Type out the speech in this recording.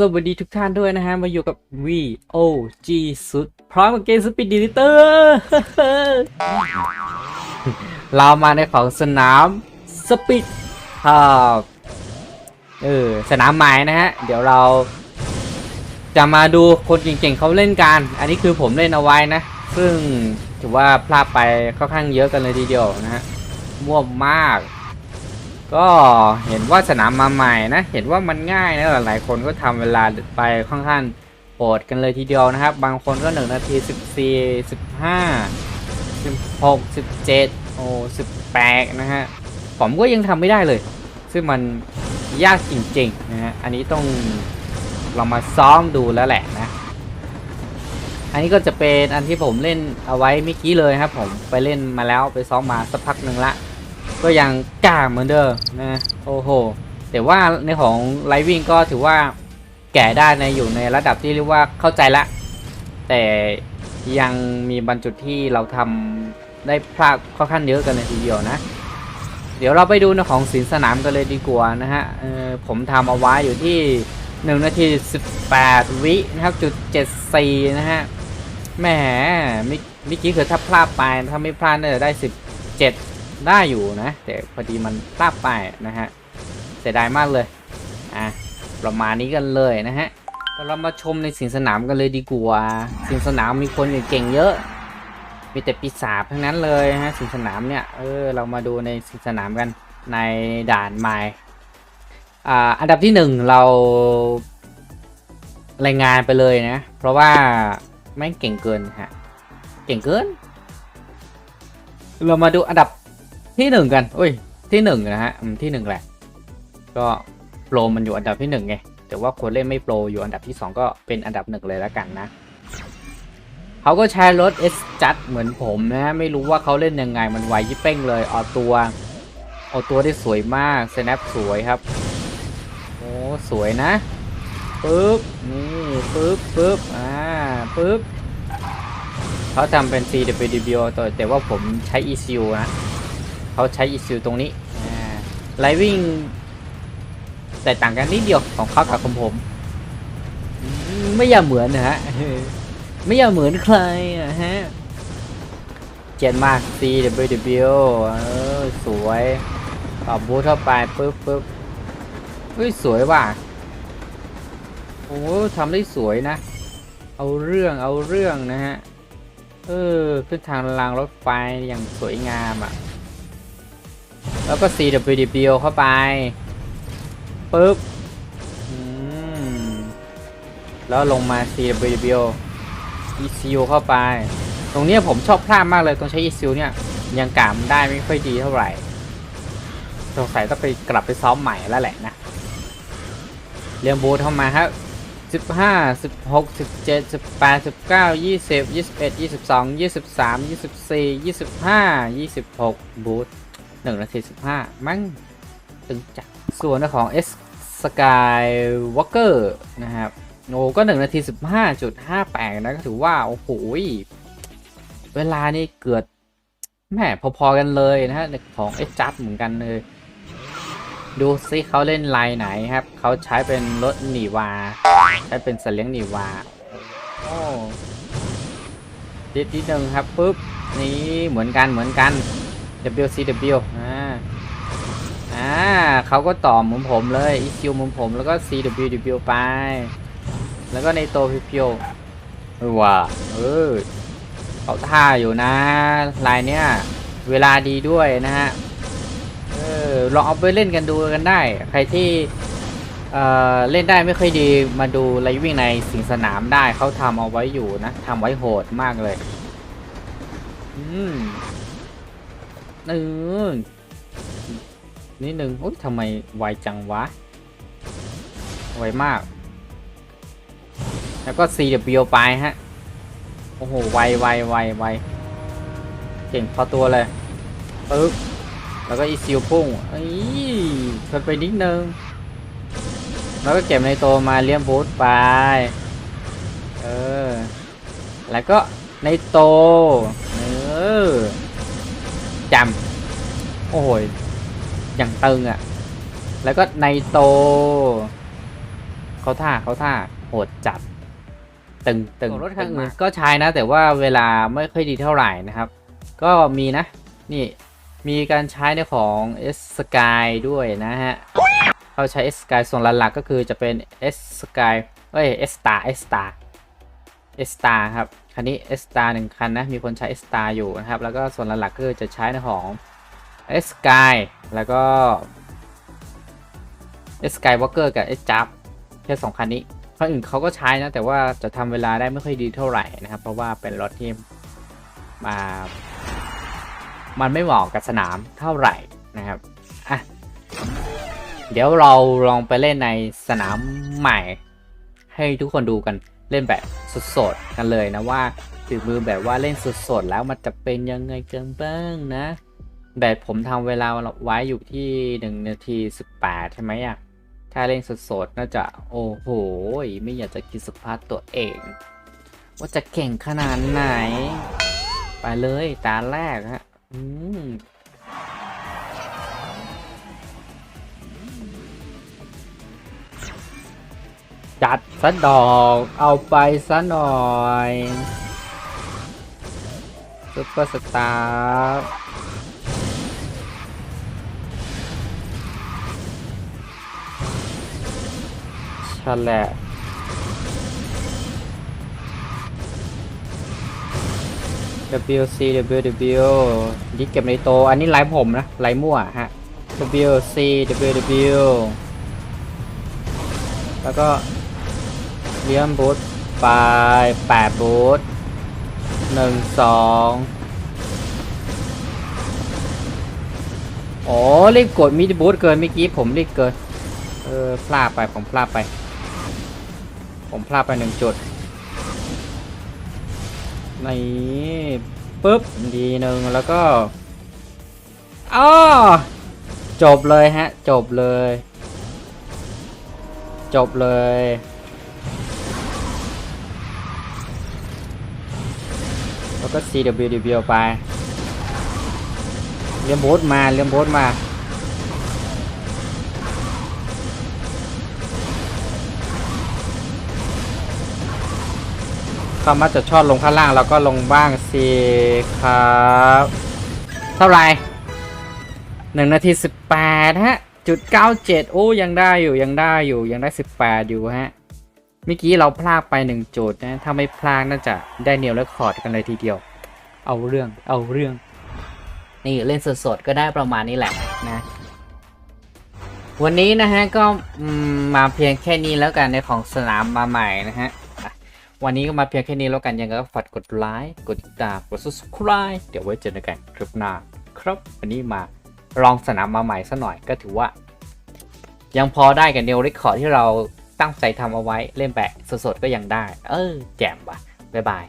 สวัสดีทุกท่านด้วยนะฮะ มาอยู่กับ VOG สุด พร้อมกับเกมสปีดดีลิเตอร์ เรามาในของสนามสปีดครับเออ สนามใหม่นะฮะ เดี๋ยวเราจะมาดูคนเก่งๆเขาเล่นกัน อันนี้คือผมเล่นเอาไว้นะ ซึ่งถือว่าพลาดไปค่อนข้างเยอะกันเลยทีเดียวนะฮะม่วมาก ก็เห็นว่าสนามมาใหม่นะ เห็นว่ามันง่ายนะหลายๆคนก็ทำเวลาไปค่อนข้างโหดกันเลยทีเดียวนะครับ บางคนก็ 1 นาที 14 15 16 17 โอ้18 นะฮะ ผมก็ยังทำไม่ได้เลย ซึ่งมันยากจริงๆนะฮะ อันนี้ต้องลองมาซ้อมดูแล้วแหละนะ อันนี้ก็จะเป็นอันที่ผมเล่นเอาไว้เมื่อกี้เลยครับผมไปเล่นมาแล้วไปซ้อมมาสักพักหนึ่งละ ก็ยังกล้าเหมือนเดิมนะโอ้โหแต่ว่าในของไลวิ่งก็ถือว่าแก่ได้ในอยู่ในระดับที่เรียกว่าเข้าใจละ แต่ยังมีบรรจุดที่เราทำได้พลาดค่อนข้างเยอะกันเลยทีเดียวนะ เดี๋ยวเราไปดูในของสินสนามกันเลยดีกว่านะฮะผมทำเอาไว้อยู่ที่1นาที18 วินะครับจุด74นะฮะแหมมื่อเมื่อกี้คือถ้าพลาดไปถ้าไม่พลาดน่าจะได้ 17 ได้อยู่นะ แต่พอดีมันพลาดไปนะฮะเสียดายมากเลยอะประมาณนี้กันเลยนะฮะเรามาชมในสิงสนามกันเลยดีกว่าสิงสนามมีคนเก่งเยอะ มีแต่ปีศาจทั้งนั้นเลยฮะสิงสนามเนี่ยเออเรามาดูในสิงสนามกันในด่านไม้อ่าอันดับที่หนึ่งเรารายงานไปเลยนะ เพราะว่าแม่งเก่งเกินฮะ เก่งเกิน เรามาดูอันดับ ที่หนึ่งกันอุ้ยที่หนึ่งนะฮะอืมที่หนึ่งแหละ ก็โปรมันอยู่อันดับที่หนึ่งไงแต่ว่าคนเล่นไม่โปรอยู่อันดับที่สองก็เป็นอันดับหนึ่งเลยแล้วกันนะเขาก็ใช้รถ S จัดเหมือนผมนะไม่รู้ว่าเขาเล่นยังไงมันไวยิเป้งเลยออตัวออตัวได้สวยมาก snap สวยครับโอ้สวยนะปึ๊บนี่ปึ๊บปึ๊บอ่าปึ๊บเขาทำเป็น CWDBO แต่แต่ว่าผมใช้ ECU นะ เขาใช้ ECU ตรงนี้ไลวิ่งแต่ต่างกันนิดเดียวของเขากับของผม ไม่อยาเหมือนนะฮะไม่อยาเหมือนใครอะฮะเจ็ดมาก CWDBO เออสวยตอบบูทเข้าไปปึ๊บปึ๊บเฮ้ยสวยว่ะโอ้ทำได้สวยนะ เอาเรื่องเอาเรื่องนะฮะ เออขึ้นทางรางรถไฟอย่างสวยงามอะ่ะ แล้วก็ CWDBO เข้าไปปึ๊บแล้วลงมา CWDBO ECU เข้าไป ตรงนี้ผมชอบพลาดมากเลยตรงใช้ ECU เนี่ย ยังกามได้ไม่ค่อยดีเท่าไหร่สงสัยต้องไปกลับไปซ้อมใหม่แล้วแหละนะ เรียมบูทเข้ามาครับสิบห้าสิบหกสิบเจ็ดสิบแปดสิบเก้ายี่สิบยี่สิบเอ็ดยี่สิบสองยี่สิบสามยี่สิบสี่ยี่สิบห้ายี่สิบหกบูท หนึ่งนาทีสิบห้ามั้งตึงจัดส่วนของ S Skywalker นะครับโอ้ก็หนึ่งนาทีสิบห้าจุดห้าแปดนะ ก็ถือว่า โอ้โห เวลานี่เกิดแหมพอ ๆ กันเลยนะฮะของ S จัดเหมือนกันเลย ดูซิเขาเล่นไลน์ไหนครับ เขาใช้เป็นรถหนีวา ใช้เป็นสเลี้ยงหนีวา โอ้ดิดนิดนึงครับ ปุ๊บ นี่เหมือนกันเหมือนกัน WCW อ่าอ่าเขาก็ต่อเหมือนผมเลย EQ เหมือนผมแล้วก็ CWW ไป แล้วก็ในโตเพียวๆเออว่ะเออเขาท่าอยู่นะ ลายเนี้ย เวลาดีด้วยนะฮะเออลองเอาไปเล่นกันดูกันได้ ใครที่เอ่อเล่นได้ไม่ค่อยดีมาดูไลวิ่งในสิงสนามได้เขาทำเอาไว้อยู่นะทำไว้โหดมากเลย อืม เออนิดนึงโอ๊ยทำไมไวจังวะ ไวมาก แล้วก็ CW ไปฮะ โอ้โห ไวไวไวไวเก่งพอตัวเลยปึ๊บแล้วก็อีซิลพุ่งเอ้ยเพิ่นไปนิดนึง แล้วก็เก็บในโตมาเลี้ยงบูทไปเออ แล้วก็ในโต เออ จำโอ้โหอย่างตึงอะ่ะ แล้วก็ในโต เขาท่าเขาท่าโหดจัด ตึงตึงรถคันอื่นก็ใช้นะ แต่ว่าเวลาไม่ค่อยดีเท่าไหร่นะครับ ก็มีนะ นี่มีการใช้ในของ S Sky ด้วยนะฮะเขาใช้ S Sky ส่วนหลักๆก็คือจะเป็น S Sky เอ้ย S Star S Star S Star ครับ คันนี้ S Star หนึ่งคันนะ มีคนใช้ S Star อยู่นะครับ แล้วก็ส่วนหลักๆก็คือจะใช้ในของ S Sky แล้วก็ S Sky Walker กับ S Jump แค่สองคันนี้คันอื่นเขาก็ใช้นะ แต่ว่าจะทำเวลาได้ไม่ค่อยดีเท่าไหร่นะครับ เพราะว่าเป็นรถที่มามันไม่เหมาะกับสนามเท่าไหร่นะครับอะเดี๋ยวเราลองไปเล่นในสนามใหม่ให้ทุกคนดูกัน เล่นแบบสดๆกันเลยนะว่าฝีมือแบบว่าเล่นสดๆแล้วมันจะเป็นยังไงกันบ้างนะ แบบผมทำเวลาไว้อยู่ที่1นาที18ใช่ไหมอะถ้าเล่นสดๆน่าจะโอ้โหไม่อยากจะคิดสภาพตัวเอง ว่าจะเก่งขนาดไหน ไปเลยตาแรกฮะอืม จัดซะดอก เอาไปซะหน่อยซุปเปอร์สตาร์ฉนแหละ WC WW นี่เก็บในโต อันนี้ไลฟ์ผมนะ ไลฟ์มั่วฮะ WC WW แล้วก็ เลี้ยมบูทไปแปดบูทหนึ่งสองอ๋อรีบกดมิดบูทเกินเมื่อกี้ผมรีบเกิน เออพลาดไปผมพลาดไป ผมพลาดไปหนึ่งจุดนี่ปุ๊บดีหนึ่งแล้วก็อ้อจบเลยฮะ จบเลย จบเลย ก็ CWDB ไป เลี้ยมโบสมา เลี้ยมโบสมา ก็มักจะชอบลงข้างล่างแล้วก็ลงบ้างสิครับเท่าไหร่หนึ่งนาทีสิบแปดฮะจุดเก้าเจ็ดโอ้ยังได้อยู่ยังได้อยู่ยังได้สิบแปดอยู่ฮะ เมื่อกี้เราพลาดไปหนึ่งจุดนะ ถ้าไม่พลาดน่าจะได้เนียวและคอร์ดกันเลยทีเดียว เอาเรื่อง เอาเรื่อง นี่เล่นสดๆก็ได้ประมาณนี้แหละนะ วันนี้นะฮะก็มาเพียงแค่นี้แล้วกันในของสนามมาใหม่นะฮะ วันนี้ก็มาเพียงแค่นี้แล้วกันยังก็ฝากกดไลค์ กดติดตาม กด subscribe เดี๋ยวไว้เจอกันคลิปหน้าครับ วันนี้มาลองสนามมาใหม่ซะหน่อยก็ถือว่า ยังพอได้กับเนวเรคคอร์ดที่เรา ตั้งใจทำเอาไว้เล่นแบบสดๆก็ยังได้ เออ แจ่มว่ะบ๊ายบาย